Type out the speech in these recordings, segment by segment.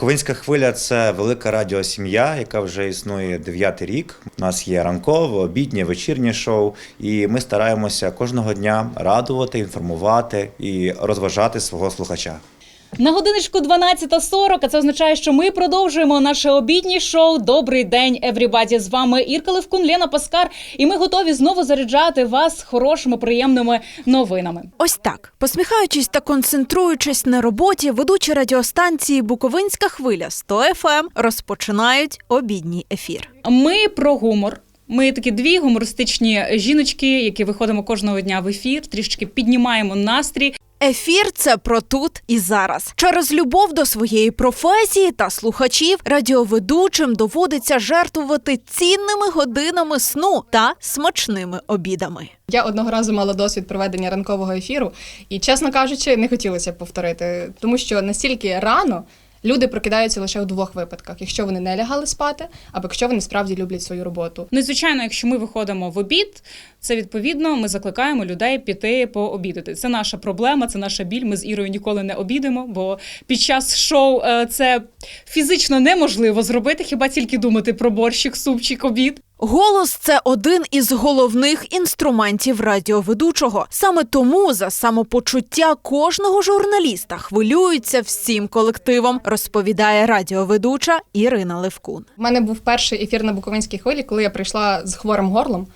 Буковинська хвиля це велика радіосім'я, яка вже існує дев'ятий рік. У нас є ранкове, обіднє, вечірнє шоу, і ми стараємося кожного дня радувати, інформувати і розважати свого слухача. На годиночку 12.40, а це означає, що ми продовжуємо наше обіднє шоу. Добрий день, еврібаді! З вами Ірка Левкун, Лена Паскар, і ми готові знову заряджати вас хорошими, приємними новинами. Ось так, посміхаючись та концентруючись на роботі, ведучі радіостанції Буковинська хвиля 100 FM розпочинають обідній ефір. Ми про гумор. Ми такі дві гумористичні жіночки, які виходимо кожного дня в ефір, трішки піднімаємо настрій. Ефір це про тут і зараз. Через любов до своєї професії та слухачів радіоведучим доводиться жертвувати цінними годинами сну та смачними обідами. Я одного разу мала досвід проведення ранкового ефіру, і, чесно кажучи, не хотілося повторити, тому що настільки рано люди прокидаються лише у двох випадках: якщо вони не лягали спати, або якщо вони справді люблять свою роботу. Ну звичайно, якщо ми виходимо в обід, це відповідно ми закликаємо людей піти пообідати. Це наша проблема, це наша біль. Ми з Ірою ніколи не обідемо, бо під час шоу е, це фізично неможливо зробити, хіба тільки думати про борщик, супчик, обід. Голос це один із головних інструментів радіоведучого. Саме тому за самопочуття кожного журналіста хвилюються всім колективом, розповідає радіоведуча Ірина Левкун. У мене був перший ефір на Буковинській хвилі, коли я прийшла з хворим горлом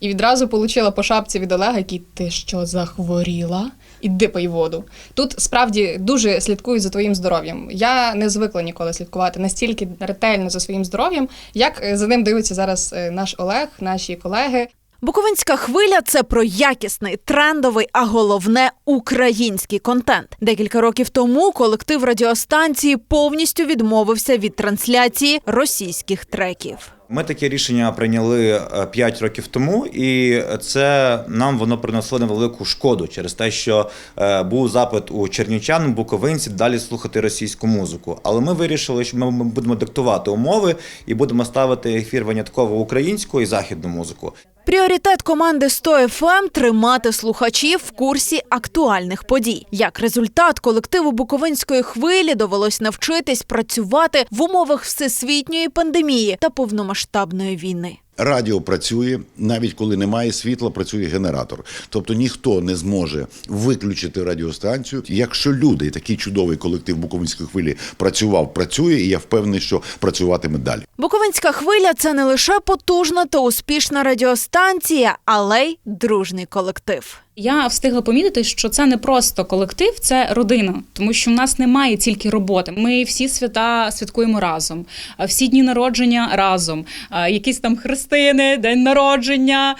і відразу отримала по шапці від Олега, який ти що захворіла? Іди пий воду. Тут справді дуже слідкують за твоїм здоров'ям. Я не звикла ніколи слідкувати настільки ретельно за своїм здоров'ям, як е, за ним дивиться зараз е, наш Олег, наші колеги. Буковинська хвиля це про якісний, трендовий, а головне український контент. Декілька років тому колектив радіостанції повністю відмовився від трансляції російських треків. Ми таке рішення прийняли 5 років тому, і це нам воно принесло невелику шкоду через те, що е, був запит у чернівчан, буковинців далі слухати російську музику. Але ми вирішили, що ми будемо диктувати умови і будемо ставити ефір винятково українську і західну музику. Пріоритет команди 100 FM – тримати слухачів в курсі актуальних подій. Як результат, колективу Буковинської хвилі довелось навчитись працювати в умовах всесвітньої пандемії та повномасштабної війни. Радіо працює навіть коли немає світла, працює генератор. Тобто ніхто не зможе виключити радіостанцію. Якщо люди, такий чудовий колектив Буковинської хвилі працював, працює, і я впевнений, що працюватиме далі. Буковинська хвиля це не лише потужна та успішна радіостанція, але й дружний колектив. Я встигла помітити, що це не просто колектив, це родина, тому що в нас немає тільки роботи. Ми всі свята святкуємо разом, а всі дні народження разом, якісь там хрестини, день народження,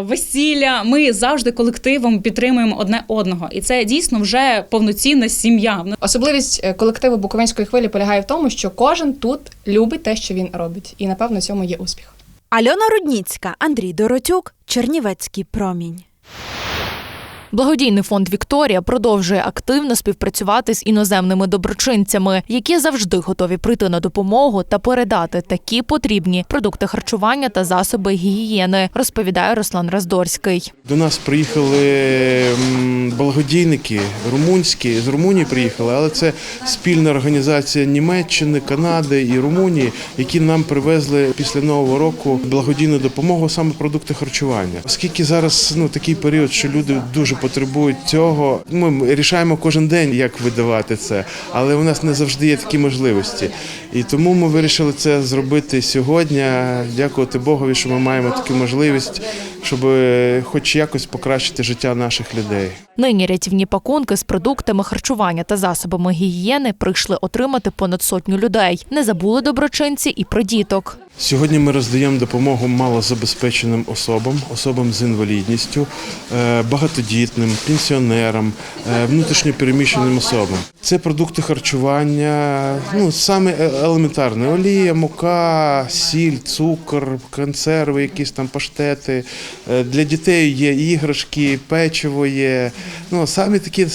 весілля. Ми завжди колективом підтримуємо одне одного, і це дійсно вже повноцінна сім'я. Особливість е, колективу Буковинської хвилі полягає в тому, що кожен тут любить те, що він робить, і напевно в цьому є успіх. Альона Рудніцька, Андрій Доротюк, Чернівецький промінь. Благодійний фонд Вікторія продовжує активно співпрацювати з іноземними доброчинцями, які завжди готові прийти на допомогу та передати такі потрібні продукти харчування та засоби гігієни, розповідає Руслан Раздорський. До нас приїхали благодійники румунські, з Румунії приїхали, але це спільна організація Німеччини, Канади і Румунії, які нам привезли після нового року благодійну допомогу, саме продукти харчування. Оскільки зараз ну такий період, що люди дуже потребують цього. Ми рішаємо кожен день, як видавати це, але у нас не завжди є такі можливості. І тому ми вирішили це зробити сьогодні. Дякувати Богові, що ми маємо таку можливість, щоб хоч якось покращити життя наших людей. Нині рятівні пакунки з продуктами харчування та засобами гігієни прийшли отримати понад сотню людей. Не забули доброчинці і про діток. Сьогодні ми роздаємо допомогу малозабезпеченим особам, особам з інвалідністю, е, багатодітним, пенсіонерам, е, внутрішньопереміщеним особам. Це продукти харчування, ну саме е- елементарне: олія, мука, сіль, цукор, консерви, якісь там паштети. Е, Для дітей є іграшки, печиво є. Ну самі такі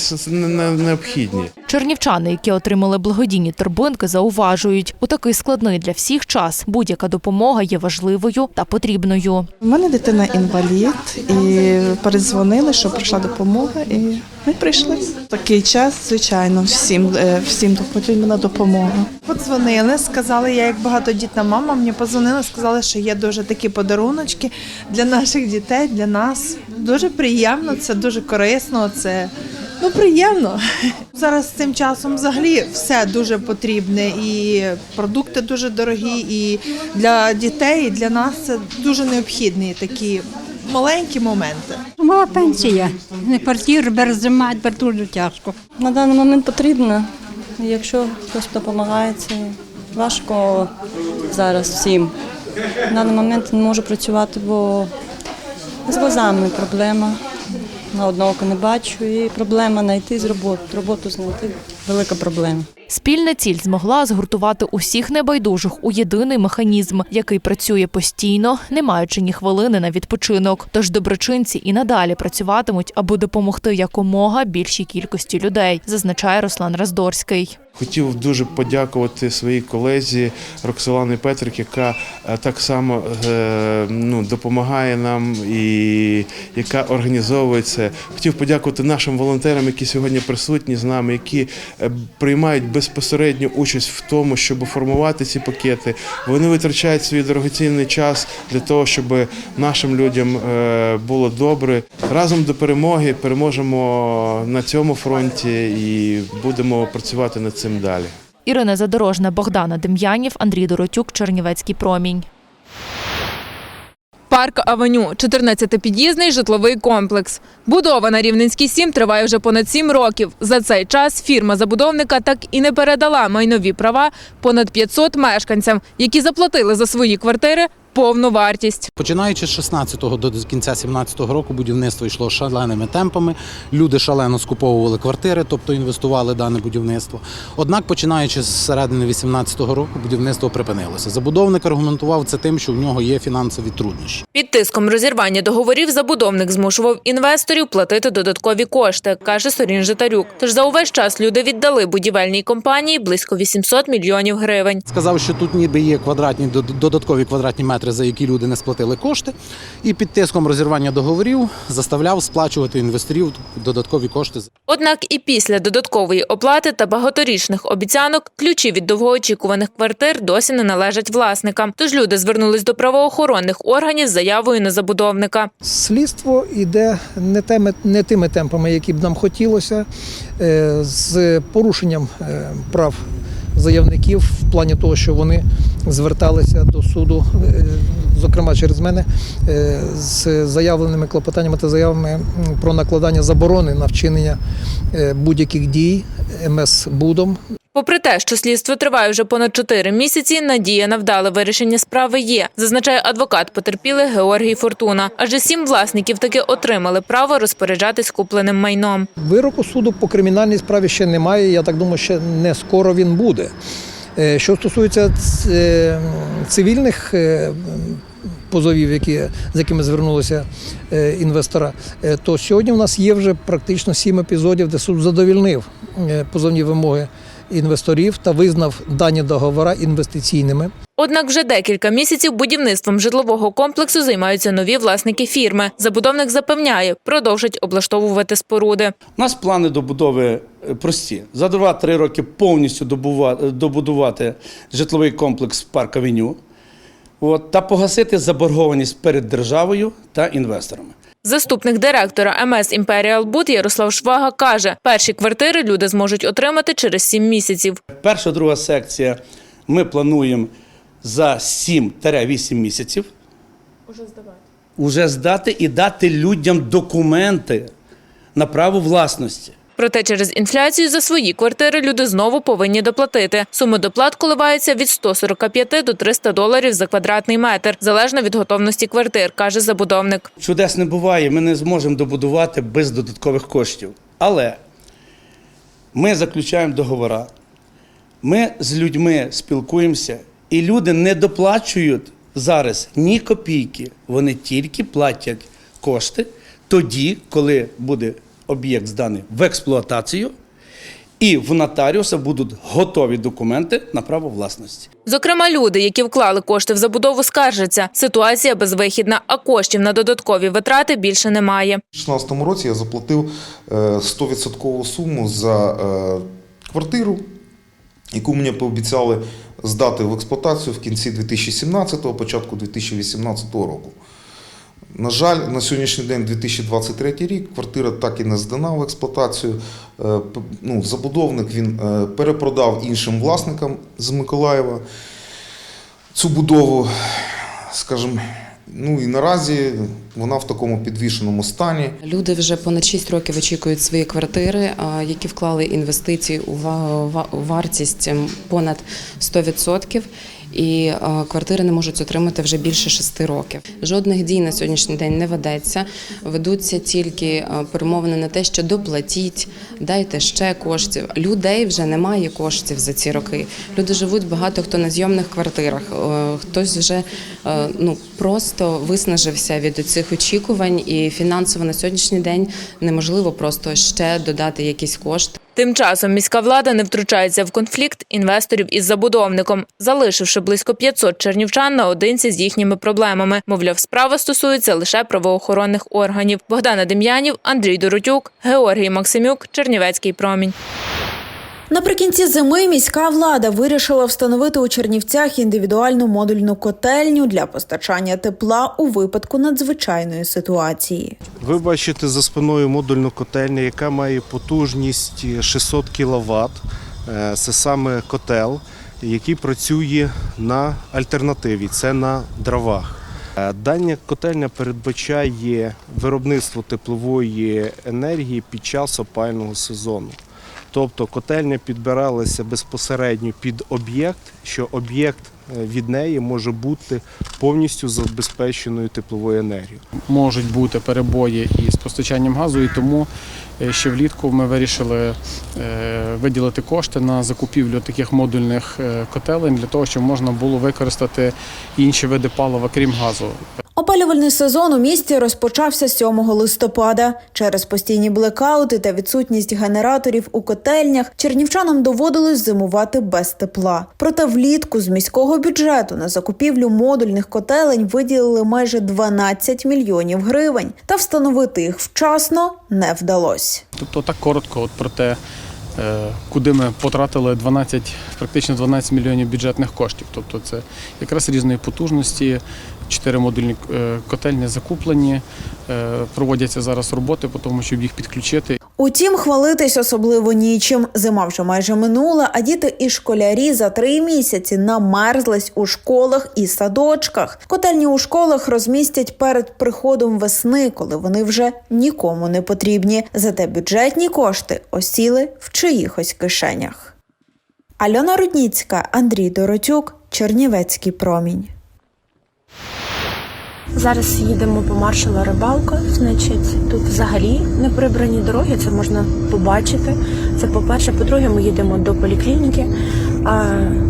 необхідні. Чернівчани, які отримали благодійні торбинки, зауважують, у такий складний для всіх час будь-яка допомога є важливою та потрібною. У мене дитина інвалід, і передзвонили, що прийшла допомога, і ми прийшли. Такий час, звичайно, всім, е, всім потрібна допомога. Подзвонили, сказали, я як багатодітна мама, мені подзвонили, сказали, що є дуже такі подаруночки для наших дітей, для нас. Дуже приємно, це дуже корисно, це ну приємно. Зараз цим часом взагалі все дуже потрібне, і продукти дуже дорогі, і для дітей, і для нас це дуже необхідні такі маленькі моменти. Мала пенсія. Не квартиру бере мати, дуже тяжко. На даний момент потрібно. Якщо хтось допомагає, це важко зараз всім. На даний момент не можу працювати, бо з глазами проблема. На одного око не бачу і проблема знайти з роботи. Роботу знайти велика проблема. Спільна ціль змогла згуртувати усіх небайдужих у єдиний механізм, який працює постійно, не маючи ні хвилини на відпочинок. Тож доброчинці і надалі працюватимуть, аби допомогти якомога більшій кількості людей, зазначає Руслан Раздорський. Хотів дуже подякувати своїй колезі Роксолані Петрик, яка е, так само е, ну, допомагає нам і яка організовує це. Хотів подякувати нашим волонтерам, які сьогодні присутні з нами, які е, приймають безпосередню участь в тому, щоб формувати ці пакети. Вони витрачають свій дорогоцінний час для того, щоб нашим людям е, було добре. Разом до перемоги переможемо на цьому фронті і будемо працювати над цим далі. Ірина Задорожна, Богдана Дем'янів, Андрій Доротюк, Чернівецький промінь. Парк Авеню, 14-під'їзний житловий комплекс. Будова на Рівненській 7 триває вже понад 7 років. За цей час фірма забудовника так і не передала майнові права понад 500 мешканцям, які заплатили за свої квартири повну вартість. Починаючи з 16-го до кінця 17-го року будівництво йшло шаленими темпами. Люди шалено скуповували квартири, тобто інвестували в дане будівництво. Однак, починаючи з середини 18-го року, будівництво припинилося. Забудовник аргументував це тим, що в нього є фінансові труднощі. Під тиском розірвання договорів забудовник змушував інвесторів платити додаткові кошти, каже Сорін Житарюк. Тож за увесь час люди віддали будівельній компанії близько 800 мільйонів гривень. Сказав, що тут ніби є квадратні дод- додаткові квадратні метри, за які люди не сплатили кошти, і під тиском розірвання договорів заставляв сплачувати інвесторів додаткові кошти. Однак і після додаткової оплати та багаторічних обіцянок ключі від довгоочікуваних квартир досі не належать власникам. Тож люди звернулись до правоохоронних органів з заявою на забудовника. Слідство йде не теми, не тими темпами, які б нам хотілося, е, з порушенням е, прав заявників в плані того, що вони зверталися до суду, е, зокрема через мене, е, з заявленими клопотаннями та заявами про накладання заборони на вчинення е, будь-яких дій МС-будом Попри те, що слідство триває вже понад 4 місяці, надія на вдале вирішення справи є, зазначає адвокат потерпілих Георгій Фортуна. Адже сім власників таки отримали право розпоряджатись купленим майном. Вироку суду по кримінальній справі ще немає. Я так думаю, ще не скоро він буде. Е, Що стосується е, цивільних е, позовів, які, з якими звернулися інвестора, то сьогодні у нас є вже практично сім епізодів, де суд задовільнив позовні вимоги інвесторів та визнав дані договори інвестиційними. Однак вже декілька місяців будівництвом житлового комплексу займаються нові власники фірми. Забудовник запевняє, продовжать облаштовувати споруди. У нас плани добудови е, прості. За 2-3 роки повністю добудувати житловий комплекс парк Авеню от, та погасити заборгованість перед державою та інвесторами. Заступник директора МС Імперіал Буд Ярослав Швага каже, перші квартири люди зможуть отримати через 7 місяців. Перша, друга секція ми плануємо за 7-8 місяців уже здати і дати людям документи на право власності. Проте через інфляцію за свої квартири люди знову повинні доплатити. Суми доплат коливаються від 145 до 300 доларів за квадратний метр, залежно від готовності квартир, каже забудовник. Чудес не буває, ми не зможемо добудувати без додаткових коштів. Але ми заключаємо договори, ми з людьми спілкуємося, і люди не доплачують зараз ні копійки. Вони тільки платять кошти тоді, коли буде об'єкт зданий в експлуатацію, і в нотаріуса будуть готові документи на право власності. Зокрема, люди, які вклали кошти в забудову, скаржаться. Ситуація безвихідна, а коштів на додаткові витрати більше немає. У 2016 році я заплатив е, 100% суму за е, квартиру, яку мені пообіцяли здати в експлуатацію в кінці 2017-го, початку 2018 року. На жаль, на сьогоднішній день, 2023 рік, квартира так і не здана в експлуатацію. Е, Ну, забудовник він е, перепродав іншим власникам з Миколаєва цю будову, скажімо, ну і наразі вона в такому підвішеному стані. Люди вже понад 6 років очікують свої квартири, які вклали інвестиції у ва- ва- у вартість понад 100%. І квартири не можуть отримати вже більше шести років. Жодних дій на сьогоднішній день не ведеться. Ведуться тільки а, перемовини на те, що доплатіть, дайте ще коштів. Людей вже немає коштів за ці роки. Люди живуть багато хто на зйомних квартирах. Е, Хтось вже е, ну просто виснажився від цих очікувань, і фінансово на сьогоднішній день неможливо просто ще додати якісь кошти. Тим часом міська влада не втручається в конфлікт інвесторів із забудовником, залишивши близько 500 чернівчан наодинці з їхніми проблемами. Мовляв, справа стосується лише правоохоронних органів. Богдана Дем'янів, Андрій Доротюк, Георгій Максимюк, Чернівецький промінь. Наприкінці зими міська влада вирішила встановити у Чернівцях індивідуальну модульну котельню для постачання тепла у випадку надзвичайної ситуації. Ви бачите за спиною модульну котельню, яка має потужність 600 кВт. Це саме котел, який працює на альтернативі, це на дровах. Е, Дання котельня передбачає виробництво теплової енергії під час опального сезону. Тобто котельня підбиралася безпосередньо під об'єкт, що об'єкт е, від неї може бути повністю забезпеченою тепловою енергією. можуть бути перебої із постачанням газу, і тому е, ще влітку ми вирішили е, виділити кошти на закупівлю таких модульних котелень для того, щоб можна було використати інші види палива, крім газу. Опалювальний сезон у місті розпочався 7 листопада. Через постійні блекаути та відсутність генераторів у котельнях чернівчанам доводилось зимувати без тепла. Проте влітку з міського бюджету на закупівлю модульних котелень виділили майже 12 мільйонів гривень, та встановити їх вчасно не вдалося. Тобто так коротко, от про те, е, куди ми потратили 12, практично 12 мільйонів бюджетних коштів. Тобто це якраз різної потужності. Чотири модульні е, котельні закуплені, е, проводяться зараз роботи по тому, щоб їх підключити Утім, хвалитись особливо нічим. Зима вже майже минула, а діти і школярі за три місяці намерзлись у школах і садочках. Котельні у школах розмістять перед приходом весни, коли вони вже нікому не потрібні. Зате бюджетні кошти осіли в чиїхось кишенях. Альона Рудніцька, Андрій Доротюк, Чернівецький промінь. Зараз їдемо по маршалу Рибалка. Значить, тут взагалі не прибрані дороги, це можна побачити. Це по-перше. По-друге, ми їдемо до поліклініки. А,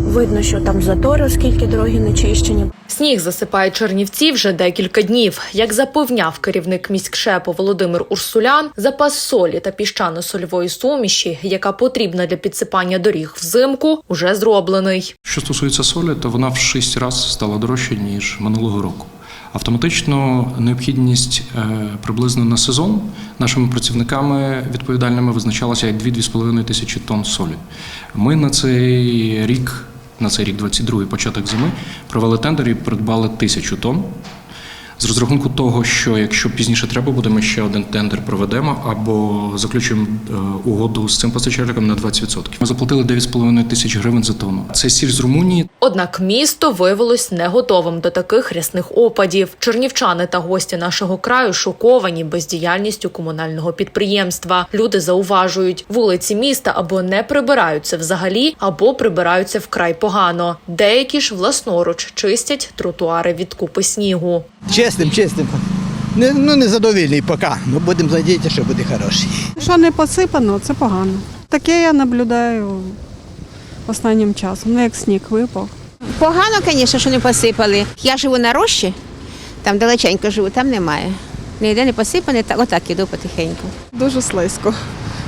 видно, що там затори, оскільки дороги не чищені. Сніг засипає Чернівці вже декілька днів. Як запевняв керівник міськшепу Володимир Урсулян, запас солі та піщано-сольової суміші, яка потрібна для підсипання доріг взимку, уже зроблений. Що стосується солі, то вона в 6 разів стала дорожче ніж минулого року. Автоматично необхідність е, приблизно на сезон нашими працівниками відповідальними визначалася як 2-2,5 тисячі тонн солі. Ми на цей рік, на цей рік, 22-й початок зими, провели тендер і придбали тисячу тонн. З розрахунку того, що якщо пізніше треба буде, ми ще один тендер проведемо або заключимо е, угоду з цим постачальником на 20%. Ми заплатили 9,5 тисяч гривень за тонну. Це сіль з Румунії. Однак місто виявилось не готовим до таких рясних опадів. Чернівчани та гості нашого краю шоковані бездіяльністю комунального підприємства. Люди зауважують, вулиці міста або не прибираються взагалі, або прибираються вкрай погано. Деякі ж власноруч чистять тротуари від купи снігу. Чесним, чесним. Не, ну, незадовільний поки. Ну, будемо надіятися, що буде хороший. Що не посипано, це погано. Таке я наблюдаю останнім часом, ну як сніг випав. Погано, звісно, що не посипали. Я живу на рощі, там далеченько живу, там немає. Ніде не посипане, так отак іду потихеньку. Дуже слизько.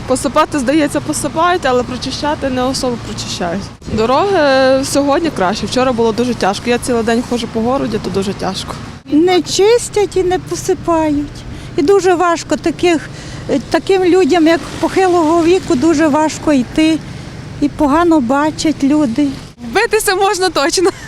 Посипати, здається, посипають, але прочищати не особо прочищають. Дороги сьогодні краще. Вчора було дуже тяжко. Я цілий день ходжу по городі, то дуже тяжко. Не чистять і не посипають. І дуже важко таких, таким людям, як похилого віку, дуже важко йти. І погано бачать люди. Битися можна точно.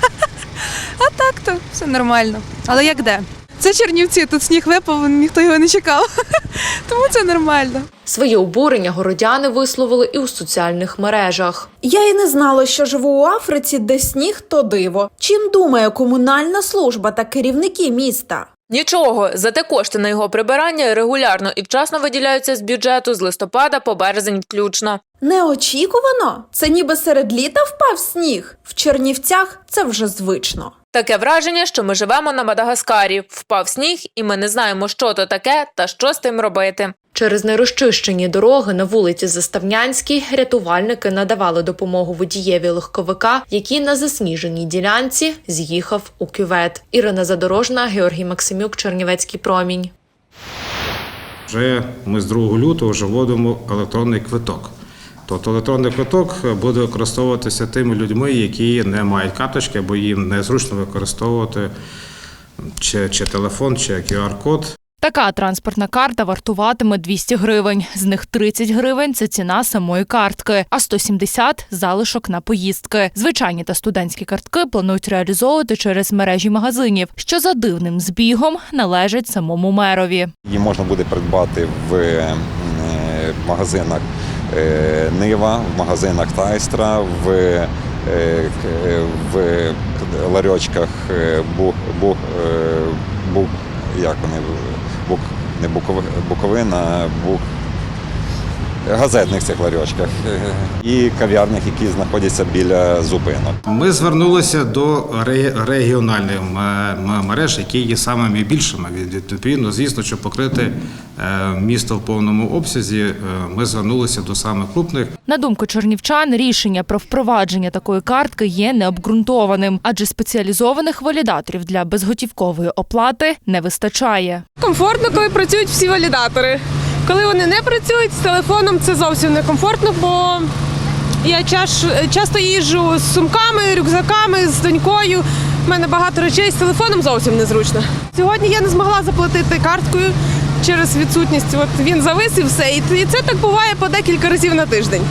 А так то все нормально. Але як де? Це Чернівці, тут сніг випав, ніхто його не чекав. Тому це нормально. Своє обурення городяни висловили і у соціальних мережах. Я і не знала, що живу у Африці, де сніг то диво. Чим думає комунальна служба та керівники міста? Нічого, зате кошти на його прибирання регулярно і вчасно виділяються з бюджету з листопада по березень включно. Неочікувано? Це ніби серед літа впав сніг. В Чернівцях це вже звично. Таке враження, що ми живемо на Мадагаскарі. Впав сніг, і ми не знаємо, що то таке та що з тим робити. Через нерозчищені дороги на вулиці Заставнянській рятувальники надавали допомогу водієві легковика, який на засніженій ділянці з'їхав у кювет. Ірина Задорожна, Георгій Максимюк, Чернівецький промінь. Вже ми з 2 лютого вже вводимо електронний квиток. Тобто електронний квиток буде використовуватися тими людьми, які не мають карточки, або їм незручно використовувати чи, чи телефон, чи QR-код. Така транспортна карта вартуватиме 200 гривень. З них 30 гривень це ціна самої картки, а 170 – залишок на поїздки. Звичайні та студентські картки планують реалізовувати через мережі магазинів, що за дивним збігом належать самому мерові. Її можна буде придбати в е, магазинах Нива, в магазинах Тайстра, в, е, к- в ларьочках е, Бу, Бу, е, Бу, як вони, Бук, не Букови- Буковина, Бук, газетних цих ларьочках і кав'ярнях, які знаходяться біля зупинок. Ми звернулися до регіональних мереж, які є самими більшими. Відповідно, звісно, щоб покрити е, місто в повному обсязі, е, ми звернулися до самих крупних. На думку чернівчан, рішення про впровадження такої картки є необґрунтованим, адже спеціалізованих валідаторів для безготівкової оплати не вистачає. Комфортно, коли працюють всі валідатори. Коли вони не працюють з телефоном, це зовсім не комфортно, бо я чаш, часто їжджу з сумками, рюкзаками, з донькою. У мене багато речей з телефоном зовсім незручно. Сьогодні я не змогла заплатити карткою через відсутність. От він завис і все. І і це так буває по декілька разів на тиждень.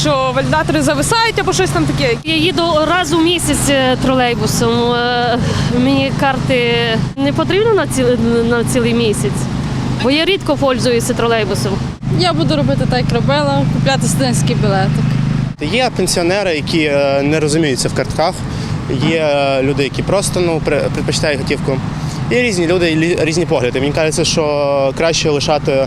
Що валідатори зависають або щось там таке. Я їду раз у місяць е, тролейбусом. Е, Мені карти не потрібно на цілий, на цілий місяць, бо я рідко пользуюся тролейбусом. Я буду робити так, як робила, купляти студентський білетик. Є пенсіонери, які е, не розуміються в картках. Є е, люди, які просто ну, предпочитають готівку. Є різні люди, різні погляди. Мені кажеться, що краще лишати е,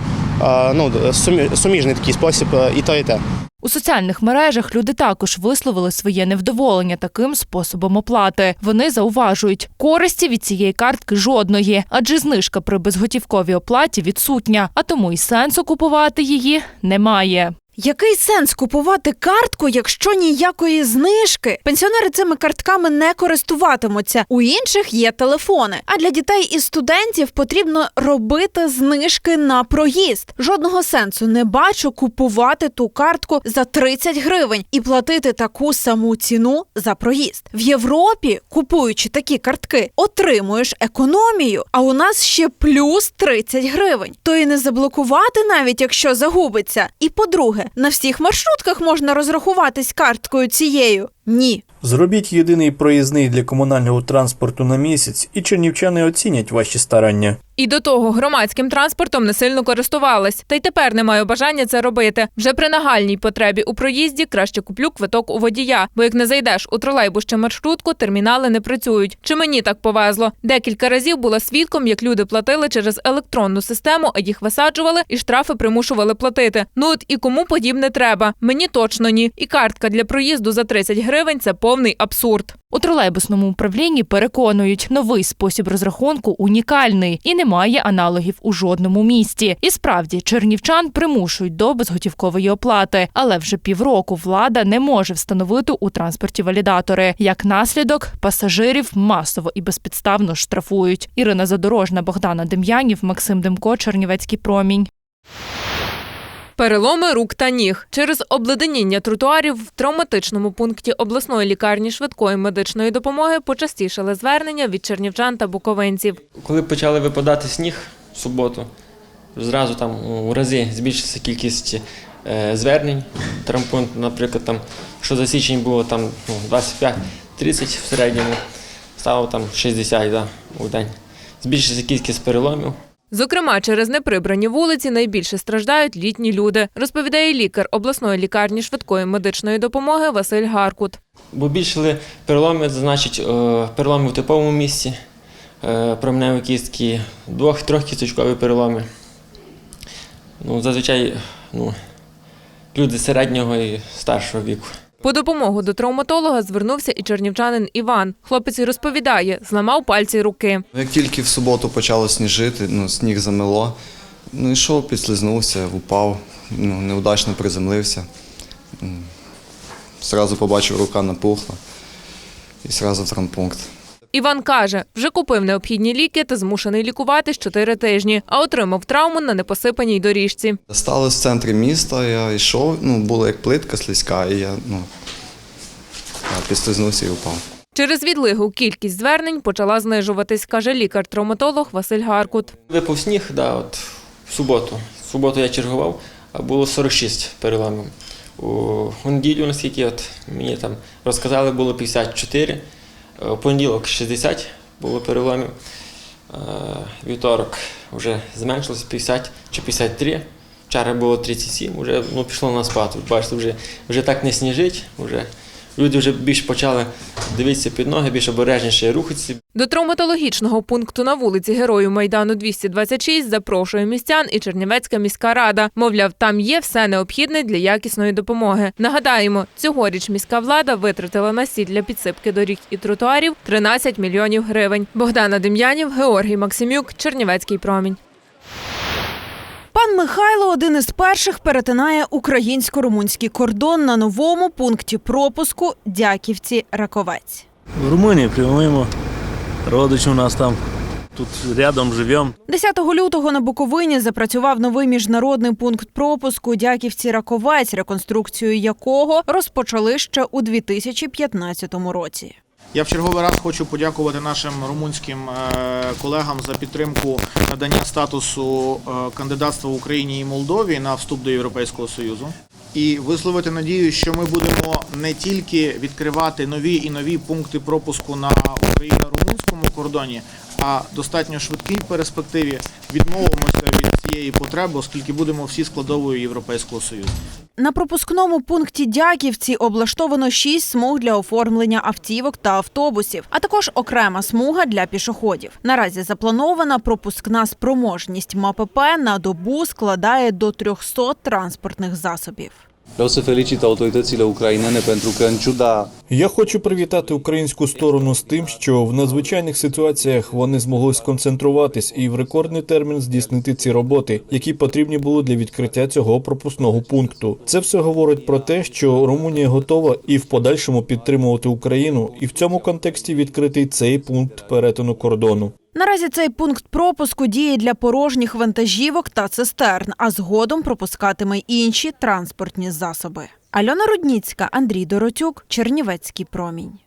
ну, сумі- суміжний такий спосіб і то, і те. У соціальних мережах люди також висловили своє невдоволення таким способом оплати. Вони зауважують, користі від цієї картки жодної, адже знижка при безготівковій оплаті відсутня, а тому й сенсу купувати її немає. Який сенс купувати картку, якщо ніякої знижки? Пенсіонери цими картками не користуватимуться. У інших є телефони. А для дітей і студентів потрібно робити знижки на проїзд. Жодного сенсу не бачу купувати ту картку за 30 гривень і платити таку саму ціну за проїзд. В Європі, купуючи такі картки, отримуєш економію. А у нас ще плюс 30 гривень. То і не заблокувати, навіть якщо загубиться. І по-друге, на всіх маршрутках можна розрахуватись карткою цією. Ні. Зробіть єдиний проїзний для комунального транспорту на місяць, і чернівчани оцінять ваші старання. І до того громадським транспортом не сильно користувалась. Та й тепер не маю бажання це робити. Вже при нагальній потребі у проїзді краще куплю квиток у водія, бо як не зайдеш у тролейбус чи маршрутку, термінали не працюють. Чи мені так повезло? Декілька разів була свідком, як люди платили через електронну систему, а їх висаджували і штрафи примушували платити. Ну от і кому подібне треба? Мені точно ні. І картка для проїзду за 30 гривень це повний абсурд. У тролейбусному управлінні переконують, новий спосіб розрахунку унікальний і немає аналогів у жодному місті. І справді чернівчан примушують до безготівкової оплати, але вже півроку влада не може встановити у транспорті валідатори. Як наслідок, пасажирів масово і безпідставно штрафують. Ірина Задорожна, Богдана Дем'янів, Максим Демко, Чернівецький промінь. Переломи рук та ніг через обледеніння тротуарів в травматичному пункті обласної лікарні швидкої медичної допомоги почастішали звернення від чернівчан та буковинців. Коли почали випадати сніг в суботу, зразу там у рази збільшилася кількість е, звернень. Травмпункт, наприклад, там, що за січень було там ну, 25-30 в середньому, стало там 60 да, у день. Збільшилася кількість переломів. Зокрема, через неприбрані вулиці найбільше страждають літні люди, розповідає лікар обласної лікарні швидкої медичної допомоги Василь Гаркут. Бо більшили переломи, значить е, переломи в типовому місці, е, променеві кістки, двох-трьох кісточкові переломи. Ну, зазвичай ну, люди середнього і старшого віку. По допомогу до травматолога звернувся і чернівчанин Іван. Хлопець розповідає, зламав пальці руки. Як тільки в суботу почало сніжити, ну, сніг замело, ну йшов, підслизнувся, упав, ну, неудачно приземлився. Зразу побачив, рука напухла і зразу в травмпункт. Іван каже, вже купив необхідні ліки та змушений лікуватись 4 тижні, а отримав травму на непосипаній доріжці. Сталося в центрі міста, я йшов, ну, було як плитка слизька, і я ну, я підслизнувся і впав. Через відлигу кількість звернень почала знижуватись, каже лікар-травматолог Василь Гаркут. Випав сніг, да, от, в суботу. В суботу я чергував, а було 46 переломів. У, у неділю, наскільки от, мені там розказали, було 54. Е, У понеділок 60 було переломів. Е, Вівторок вже зменшилось 50 чи 53. Вчора було 37, вже ну, пішло на спад. Бачите, вже, вже так не сніжить. Вже. Люди вже більш почали дивитися під ноги, більш обережніше рухатися. До травматологічного пункту на вулиці Герою Майдану 226 запрошує містян і Чернівецька міська рада. Мовляв, там є все необхідне для якісної допомоги. Нагадаємо, цьогоріч міська влада витратила на сіль для підсипки доріг і тротуарів 13 мільйонів гривень. Богдана Дем'янів, Георгій Максимюк, Чернівецький промінь. Пан Михайло один із перших перетинає українсько-румунський кордон на новому пункті пропуску Дяківці Раковець. В Румынии прямуємо. Родич у нас там. Тут рядом живем. 10 лютого на Буковині запрацював новий міжнародний пункт пропуску Дяківці Раковець, реконструкцію якого розпочали ще у 2015 році. Я в черговий раз хочу подякувати нашим румунським е, колегам за підтримку надання статусу е, кандидатства в Україні і Молдові на вступ до Європейського Союзу. І висловити надію, що ми будемо не тільки відкривати нові і нові пункти пропуску на україно-румунському кордоні, а достатньо швидкій перспективі відмовимося від цієї потреби, оскільки будемо всі складовою Європейського Союзу. На пропускному пункті Дяківці облаштовано шість смуг для оформлення автівок та автобусів, а також окрема смуга для пішоходів. Наразі запланована пропускна спроможність МАПП на добу складає до 300 транспортних засобів. Vreau să felicit autoritățile ucrainene pentru că în ciuda Я хочу привітати українську сторону з тим, що в надзвичайних ситуаціях вони змогли сконцентруватись і в рекордний термін здійснити ці роботи, які потрібні були для відкриття цього пропускного пункту. Це все говорить про те, що Румунія готова і в подальшому підтримувати Україну, і в цьому контексті відкритий цей пункт перетину кордону. Наразі цей пункт пропуску діє для порожніх вантажівок та цистерн, а згодом пропускатиме інші транспортні засоби. Альона Рудніцька, Андрій Доротюк, Чернівецький промінь.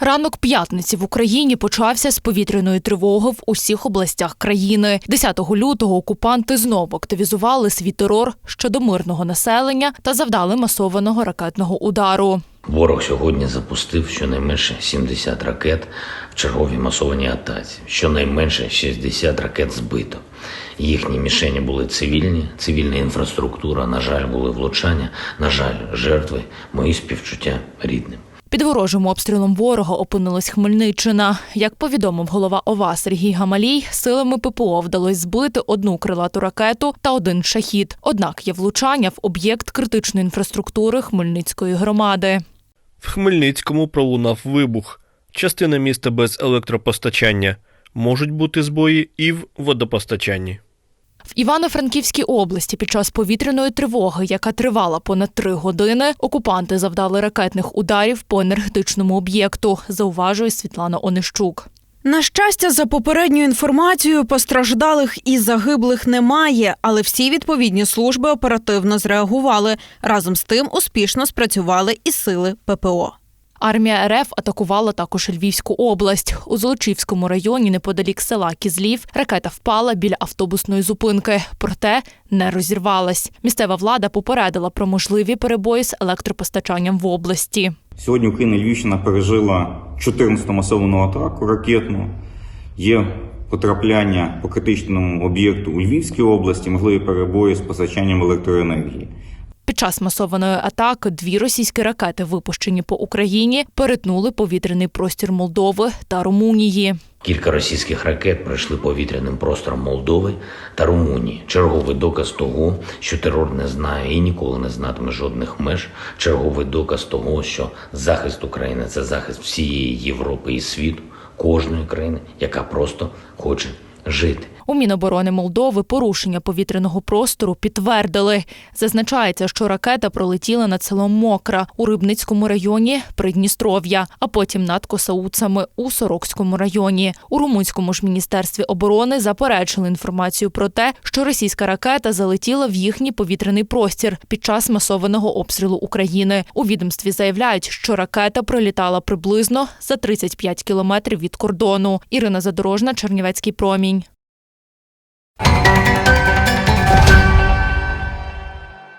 Ранок п'ятниці в Україні почався з повітряної тривоги в усіх областях країни. 10 лютого окупанти знову активізували свій терор щодо мирного населення та завдали масованого ракетного удару. Ворог сьогодні запустив щонайменше 70 ракет в черговій масованій атаці. Щонайменше 60 ракет збито. Їхні мішені були цивільні, цивільна інфраструктура. На жаль, були влучання. На жаль, жертви. Мої співчуття рідним. Під ворожим обстрілом ворога опинилась Хмельниччина. Як повідомив голова ОВА Сергій Гамалій, силами ППО вдалось збити одну крилату ракету та один шахід. Однак є влучання в об'єкт критичної інфраструктури Хмельницької громади. В Хмельницькому пролунав вибух. Частина міста без електропостачання. Можуть бути збої і в водопостачанні. В Івано-Франківській області під час повітряної тривоги, яка тривала понад три години, окупанти завдали ракетних ударів по енергетичному об'єкту, зауважує Світлана Онищук. На щастя, за попередньою інформацією, постраждалих і загиблих немає, але всі відповідні служби оперативно зреагували. Разом з тим успішно спрацювали і сили ППО. Армія РФ атакувала також Львівську область. У Золочівському районі, неподалік села Кізлів, ракета впала біля автобусної зупинки, проте не розірвалась. Місцева влада попередила про можливі перебої з електропостачанням в області. Сьогодні Україна Львівщина пережила 14 масовану атаку ракетну. Є потрапляння по критичному об'єкту у Львівській області, можливі перебої з постачанням електроенергії. Під час масованої атаки дві російські ракети, випущені по Україні, перетнули повітряний простір Молдови та Румунії. Кілька російських ракет пройшли повітряним простором Молдови та Румунії. Черговий доказ того, що терор не знає і ніколи не знатиме жодних меж. Черговий доказ того, що захист України це захист всієї Європи і світу, кожної країни, яка просто хоче жити. У Міноборони Молдови порушення повітряного простору підтвердили. Зазначається, що ракета пролетіла над селом Мокра у Рибницькому районі Придністров'я, а потім над Косауцами у Сорокському районі. У румунському ж міністерстві оборони заперечили інформацію про те, що російська ракета залетіла в їхній повітряний простір під час масованого обстрілу України. У відомстві заявляють, що ракета пролітала приблизно за 35 кілометрів від кордону. Ірина Задорожна, Чернівецький промінь. Thank you.